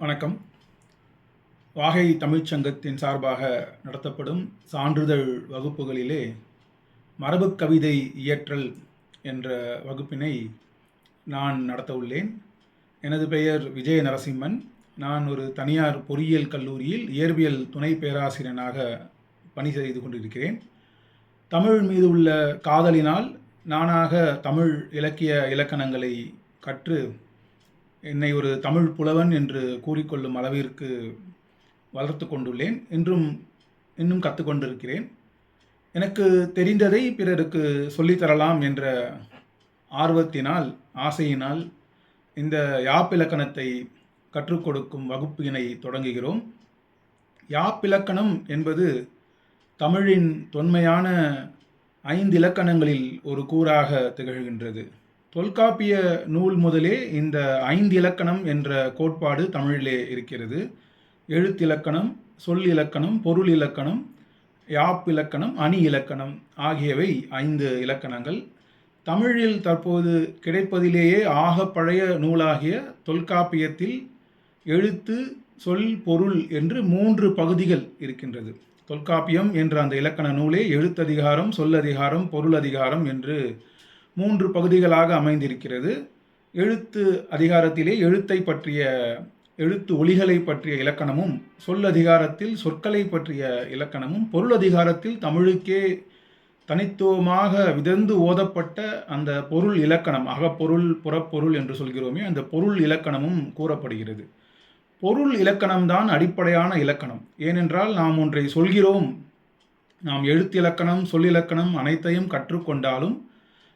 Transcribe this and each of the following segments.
வணக்கம். வாகை தமிழ்ச் சங்கத்தின் சார்பாக நடத்தப்படும் சான்றிதழ் வகுப்புகளிலே மரபுக் கவிதை இயற்றல் என்ற வகுப்பினை நான் நடத்த உள்ளேன். எனது பெயர் விஜய நரசிம்மன். நான் ஒரு தனியார் பொறியியல் கல்லூரியில் இயற்பியல் துணை பேராசிரியனாக பணி செய்து கொண்டிருக்கிறேன். தமிழ் மீது உள்ள காதலினால் நானாக தமிழ் இலக்கிய இலக்கணங்களை கற்று என்னை ஒரு தமிழ் புலவன் என்று கூறிக்கொள்ளும் அளவிற்கு வளர்த்து கொண்டுள்ளேன். இன்றும் இன்னும் கற்றுக்கொண்டிருக்கிறேன் எனக்கு தெரிந்ததை பிறருக்கு சொல்லித்தரலாம் என்ற ஆர்வத்தினால் ஆசையினால் இந்த யாப்பிலக்கணத்தை கற்றுக் கொடுக்கும் வகுப்பினை தொடங்குகிறோம். யாப்பிலக்கணம் என்பது தமிழின் தொன்மையான ஐந்து இலக்கணங்களில் ஒரு கூறாக திகழ்கின்றது. தொல்காப்பிய நூல் முதலே இந்த ஐந்து இலக்கணம் என்ற கோட்பாடு தமிழிலே இருக்கிறது. எழுத்திலக்கணம் சொல் இலக்கணம் பொருள் இலக்கணம் யாப்பிலக்கணம் அணி இலக்கணம் ஆகியவை ஐந்து இலக்கணங்கள். தமிழில் தற்போது கிடைப்பதிலேயே ஆக பழைய நூலாகிய தொல்காப்பியத்தில் எழுத்து சொல் பொருள் என்று மூன்று பகுதிகள் இருக்கின்றது. தொல்காப்பியம் என்ற அந்த இலக்கண நூலே எழுத்ததிகாரம் சொல்லதிகாரம் பொருள் அதிகாரம் என்று மூன்று பகுதிகளாக அமைந்திருக்கிறது. எழுத்து அதிகாரத்திலே எழுத்தை பற்றிய எழுத்து ஒலிகளை பற்றிய இலக்கணமும் சொல் அதிகாரத்தில் சொற்களை பற்றிய இலக்கணமும் பொருள் அதிகாரத்தில் தமிழுக்கே தனித்துவமாக விதந்து ஓதப்பட்ட அந்த பொருள் இலக்கணம் அகப்பொருள் புறப்பொருள் என்று சொல்கிறோமே அந்த பொருள் இலக்கணமும் கூறப்படுகிறது. பொருள் இலக்கணம்தான் அடிப்படையான இலக்கணம். ஏனென்றால் நாம் ஒன்றை சொல்கிறோம். நாம் எழுத்து இலக்கணம் சொல் சொல்லிலக்கணம் அனைத்தையும் கற்றுக்கொண்டாலும்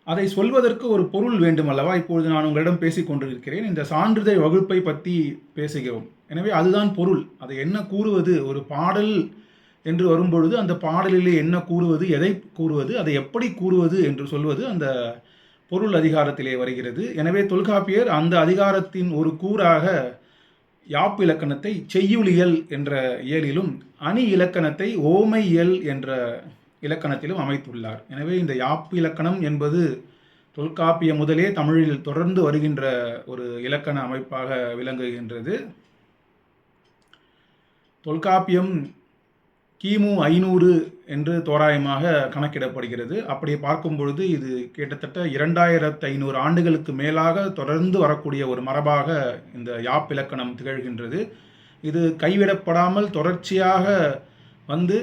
அதை சொல்வதற்கு ஒரு பொருள் வேண்டும் அல்லவா இப்பொழுது நான் உங்களிடம் பேசிக் கொண்டிருக்கிறேன். இந்த சான்றிதழ் வகுப்பை பற்றி பேசுகிறோம். எனவே அதுதான் பொருள். அதை என்ன கூறுவது? ஒரு பாடல் என்று வரும்பொழுது அந்த பாடலிலே என்ன கூறுவது? எதை கூறுவது? அதை எப்படி கூறுவது என்று சொல்வது அந்த பொருள் அதிகாரத்திலே வருகிறது. எனவே தொல்காப்பியர் அந்த அதிகாரத்தின் ஒரு கூறாக யாப்பு இலக்கணத்தை செய்யுளியல் என்ற இயலிலும் அணி இலக்கணத்தை ஓமை இயல் என்ற இலக்கணத்திலும் அமைத்துள்ளார். எனவே இந்த யாப்பு இலக்கணம் என்பது தொல்காப்பிய முதலே தமிழில் தொடர்ந்து வருகின்ற ஒரு இலக்கண அமைப்பாக விளங்குகின்றது. தொல்காப்பியம் கிமு ஐநூறு என்று தோராயமாக கணக்கிடப்படுகிறது. அப்படி பார்க்கும் பொழுது இது கிட்டத்தட்ட இரண்டாயிரத்து ஐநூறு ஆண்டுகளுக்கு மேலாக தொடர்ந்து வரக்கூடிய ஒரு மரபாக இந்த யாப் இலக்கணம் திகழ்கின்றது. இது கைவிடப்படாமல் தொடர்ச்சியாக வந்து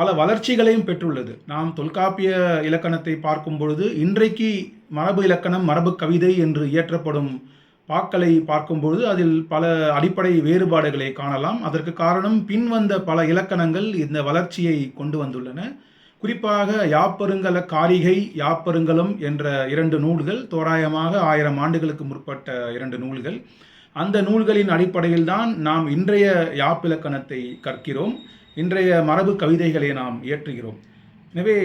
பல வளர்ச்சிகளையும் பெற்றுள்ளது. நாம் தொல்காப்பிய இலக்கணத்தை பார்க்கும் பொழுது இன்றைக்கு மரபு இலக்கணம் மரபு கவிதை என்று இயற்றப்படும் பாக்களை பார்க்கும்பொழுது அதில் பல அடிப்படை வேறுபாடுகளை காணலாம். அதற்கு காரணம் பின்வந்த பல இலக்கணங்கள் இந்த வளர்ச்சியை கொண்டு வந்துள்ளன. குறிப்பாக யாப்பருங்கல காரிகை யாப்பருங்கலம் என்ற இரண்டு நூல்கள் தோராயமாக ஆயிரம் ஆண்டுகளுக்கு முற்பட்ட இரண்டு நூல்கள். அந்த நூல்களின் அடிப்படையில் தான் நாம் இன்றைய யாப்பிலக்கணத்தை கற்கிறோம். இன்றைய மரபு கவிதைகளை நாம் இயற்றுகிறோம். எனவே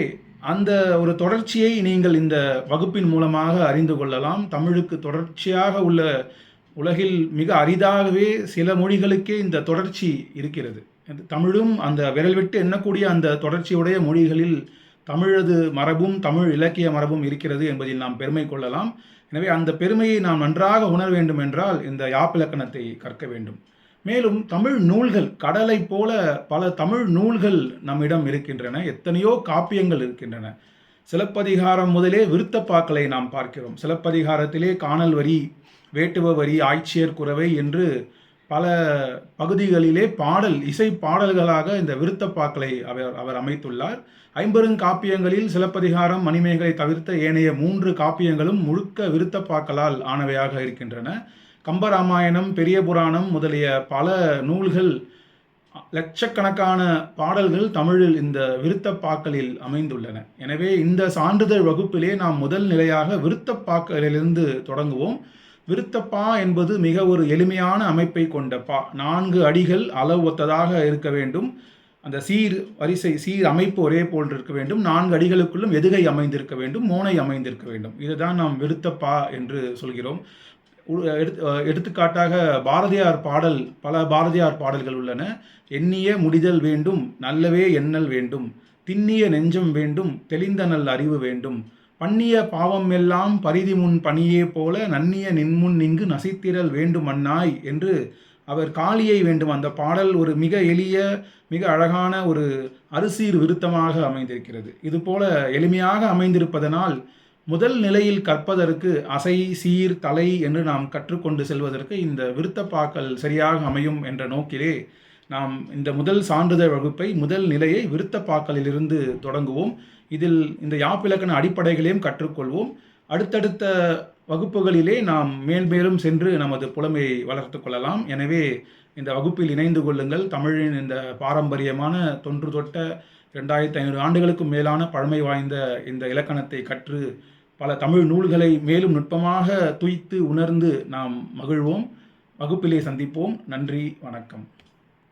அந்த ஒரு தொடர்ச்சியை நீங்கள் இந்த வகுப்பின் மூலமாக அறிந்து கொள்ளலாம். தமிழுக்கு தொடர்ச்சியாக உள்ள உலகில் மிக அரிதாகவே சில மொழிகளுக்கே இந்த தொடர்ச்சி இருக்கிறது. தமிழும் அந்த விரல் விட்டு எண்ணக்கூடிய அந்த தொடர்ச்சியுடைய மொழிகளில் தமிழது மரபும் தமிழ் இலக்கிய மரபும் இருக்கிறது என்பதில் நாம் பெருமை கொள்ளலாம். எனவே அந்த பெருமையை நாம் நன்றாக உணர வேண்டும் என்றால் இந்த யாப்பிலக்கணத்தை கற்க வேண்டும். மேலும் தமிழ் நூல்கள் கடலை போல பல தமிழ் நூல்கள் நம்மிடம் இருக்கின்றன. எத்தனையோ காப்பியங்கள் இருக்கின்றன. சிலப்பதிகாரம் முதலே விருத்தப்பாக்களை நாம் பார்க்கிறோம். சிலப்பதிகாரத்திலே காணல் வரி வேட்டுவ வரி ஆய்ச்சியர் குறவை என்று பல பகுதிகளிலே பாடல் இசை பாடல்களாக இந்த விருத்தப்பாக்களை அவர் அவர் அமைத்துள்ளார். ஐம்பெருங்காப்பியங்களில் சிலப்பதிகாரம் மணிமேகலை தவிர்த்த ஏனைய மூன்று காப்பியங்களும் முழுக்க விருத்தப்பாக்களால் ஆனவையாக இருக்கின்றன. கம்பராமாயணம் பெரிய புராணம் முதலிய பல நூல்கள் லட்சக்கணக்கான பாடல்கள் தமிழில் இந்த விருத்தப்பாக்களில் அமைந்துள்ளன. எனவே இந்த சான்றிதழ் வகுப்பிலே நாம் முதல் நிலையாக விருத்தப்பாக்களிலிருந்து தொடங்குவோம். விருத்தப்பா என்பது மிக ஒரு எளிமையான அமைப்பை கொண்ட பா. நான்கு அடிகள் அளவு ஒத்ததாக இருக்க வேண்டும். அந்த சீர் வரிசை சீர் அமைப்பு ஒரே போல் இருக்க வேண்டும். நான்கு அடிகளுக்குள்ளும் எதுகை அமைந்திருக்க வேண்டும் மோனை அமைந்திருக்க வேண்டும். இதுதான் நாம் விருத்தப்பா என்று சொல்கிறோம். எடுத்துக்காட்டாக பாரதியார் பாடல் பல பாரதியார் பாடல்கள் உள்ளன. எண்ணிய முடிதல் வேண்டும் நல்லவே எண்ணல் வேண்டும். திண்ணிய நெஞ்சம் வேண்டும் தெளிந்த நல் அறிவு வேண்டும். பண்ணிய பாவம் எல்லாம் பரிதி முன் பணியே போல நன்னிய நின்முன் இங்கு நசித்திரல் வேண்டுமன்னாய் என்று அவர் காளியை வேண்டும். அந்த பாடல் ஒரு மிக எளிய மிக அழகான ஒரு அரிசீர் விருத்தமாக அமைந்திருக்கிறது. இதுபோல எளிமையாக அமைந்திருப்பதனால் முதல் நிலையில் கற்பதற்கு அசை சீர் தலை என்று நாம் கற்றுக்கொண்டு செல்வதற்கு இந்த விருத்தப்பாக்கள் சரியாக அமையும் என்ற நோக்கிலே நாம் இந்த முதல் சான்றிதழ் வகுப்பை முதல் நிலையை விருத்தப்பாக்கலிலிருந்து தொடங்குவோம். இதில் இந்த யாப்பிலக்கண அடிப்படைகளையும் கற்றுக்கொள்வோம். அடுத்தடுத்த வகுப்புகளிலே நாம் மேல் மேலும் சென்று நமது புலமையை வளர்த்து கொள்ளலாம். எனவே இந்த வகுப்பில் இணைந்து கொள்ளுங்கள். தமிழின் இந்த பாரம்பரியமான தொன்று தொட்ட ரெண்டாயிரத்தி ஐநூறு ஆண்டுகளுக்கும் மேலான பழமை வாய்ந்த இந்த இலக்கணத்தை கற்று பல தமிழ் நூல்களை மேலும் நுட்பமாக துய்த்து உணர்ந்து நாம் மகிழ்வோம். வகுப்பிலே சந்திப்போம். நன்றி வணக்கம்.